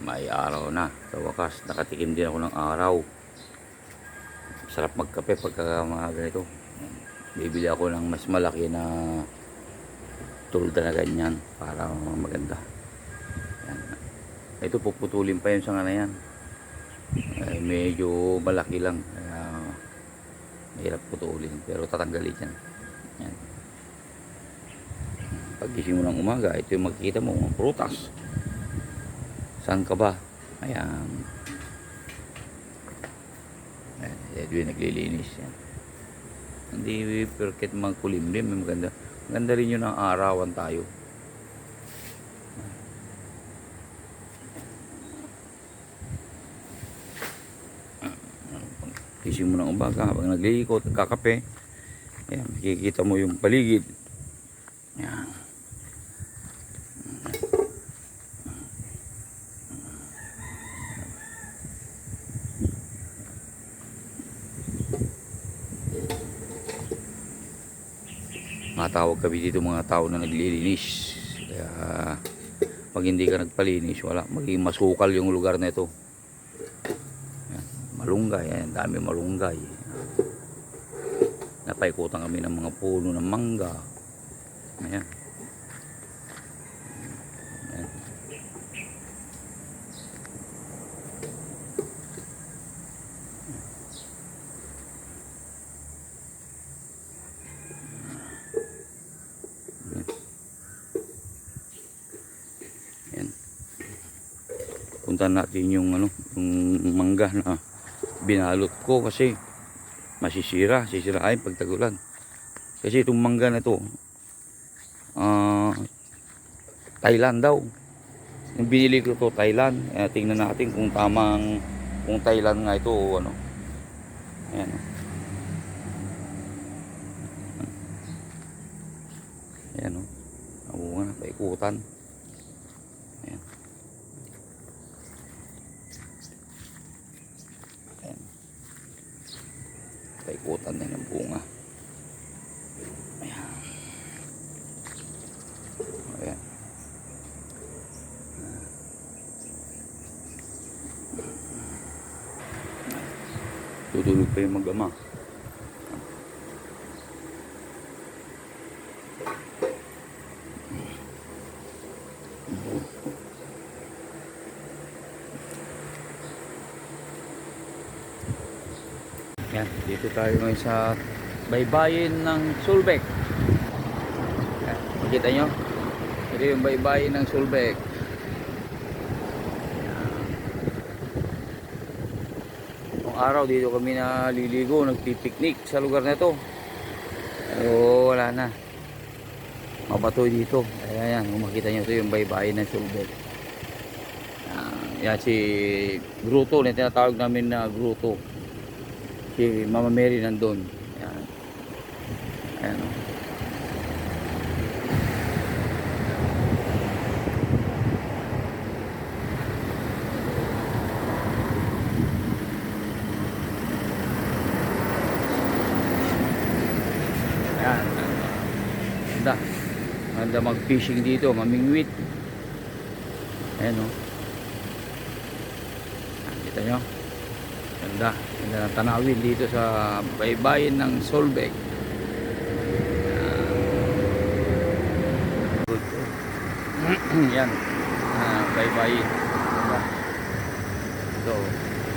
may araw na. Sa wakas nakatikim din ako ng araw. Sarap magkape pagka mga ganito. Bibili ako ng mas malaki na tulda na ganyan para maganda. Yan. ito puputulin pa yun sa nga na yan. Eh, medyo malaki lang. Kaya mahirap putulin pero tatanggalin yan. Yan. Pagising mo ng umaga ito yung makikita mo mga prutas saan ka ba ayan ayan yung naglilinis yan hindi perket magkulimlim maganda maganda rin yun ang arawan tayo Gising mo ng umaga habang naglilikot, kakape. Ayan, makikita mo yung paligid. Ayan. Matawag kami dito mga tao na naglilinis. Kaya pag hindi ka nagpalinis, wala. Magiging masukal yung lugar na ito. Ayan, malunggay. Ayan, dami malunggay. Napaikutan kami ng mga puno ng mangga. Ayan. Punta natin yung ano, yung mangga na binalot ko kasi masisira, sisirain pag tagulan. Kasi itong mangga na to, ah Thailand daw. Yung binili ko to Thailand. Eh, tingnan natin kung tamang kung Thailand nga ito o ano. Ayan. oh. Ayan o. Oo nga, paikutan. Paikutan din ng bunga. Ayan. Ayan. Tutulog pa yung mag-ama. Yan, dito tayo ngayon sa baybayin ng Sulbek. Yan, makita nyo? Ito yung baybayin ng Sulbek. Nung araw dito kami naliligo, nagpipiknik sa lugar na ito. Pero wala na. Mabatoy dito. Ayan, yan, kung makita nyo ito yung baybayin ng Sulbek. Yan si Gruto, na tinatawag namin na Gruto si Mama Mary nandun. Ayan. Ayan. Ayan. Ganda. Ganda mag-fishing dito, mamingwit. Ayan o. Oh. Kita nyo? Ganda. Ganda ng tanawin dito sa baybayin ng Solbek. Yan. Ah, baybayin. Ganda. Ito.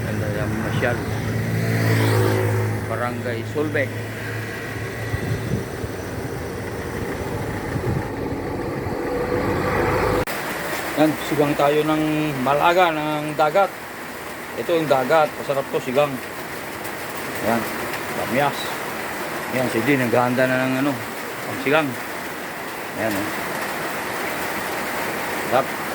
Ganda yung masyal. Barangay Solbek. Yan, sigang tayo ng malaga ng dagat. Ito yung dagat, masarap to sigang. Ayan, lamyas. Ayan, si Din, naghahanda na ng ano, ang sigang. Ayan, oh. Sarap.